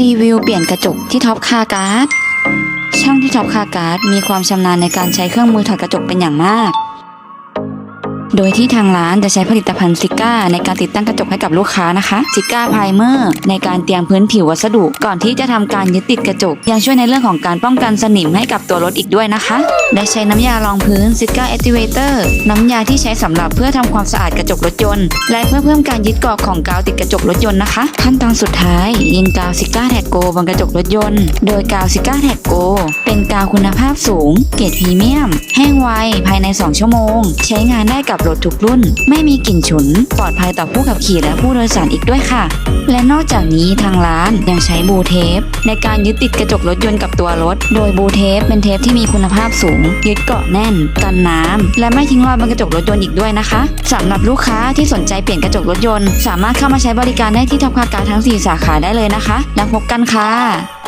รีวิวเปลี่ยนกระจกที่ท็อปคาร์การ์ดช่างที่ท็อปคาร์การ์ดมีความชำนาญในการใช้เครื่องมือถอดกระจกเป็นอย่างมาก โดยที่ทางร้านจะใช้ผลิตภัณฑ์ซิก้าในการติดตั้งกระจกให้กับลูกค้านะคะซิก้าไพรเมอร์ในการเตรียมพื้นผิววัสดุ ก่อนที่จะทำการยึดติดกระจก ยังช่วยในเรื่องของการป้องกันสนิมให้กับตัวรถอีกด้วยนะคะ ได้ใช้น้ำยารองพื้นซิก้าเอติเวเตอร์น้ำยาที่ใช้สำหรับเพื่อทำความสะอาดกระจกรถยนต์ และเพื่อเพิ่มการยึดเกาะของกาวติดกระจกรถยนต์นะคะ ขั้นตอนสุดท้ายยิงกาวซิก้าแท็กโกบนกระจกรถยนต์ โดยกาวซิก้าแท็กโกเป็นกาวคุณภาพสูง เกรดพรีเมียม แห้งไวภายใน 2 ชั่วโมง ใช้งานได้กับรถทุกรุ่น ไม่มีกลิ่นฉุน ปลอดภัยต่อผู้ขับขี่และผู้โดยสารอีกด้วยค่ะ และนอกจากนี้ทางร้านยังใช้บูเทป ในการยึดติดกระจกรถยนต์กับตัวรถ โดยบูเทปเป็นเทปที่มีคุณภาพสูง ยึดเกาะแน่น กันน้ำและไม่ทิ้งรอยบนกระจกรถยนต์อีกด้วยนะคะสำหรับลูกค้าที่สนใจเปลี่ยนกระจกรถยนต์ สามารถเข้ามาใช้บริการได้ที่ท็อปคาร์การทั้ง 4 สาขาได้เลยนะคะ แล้วพบกันค่ะ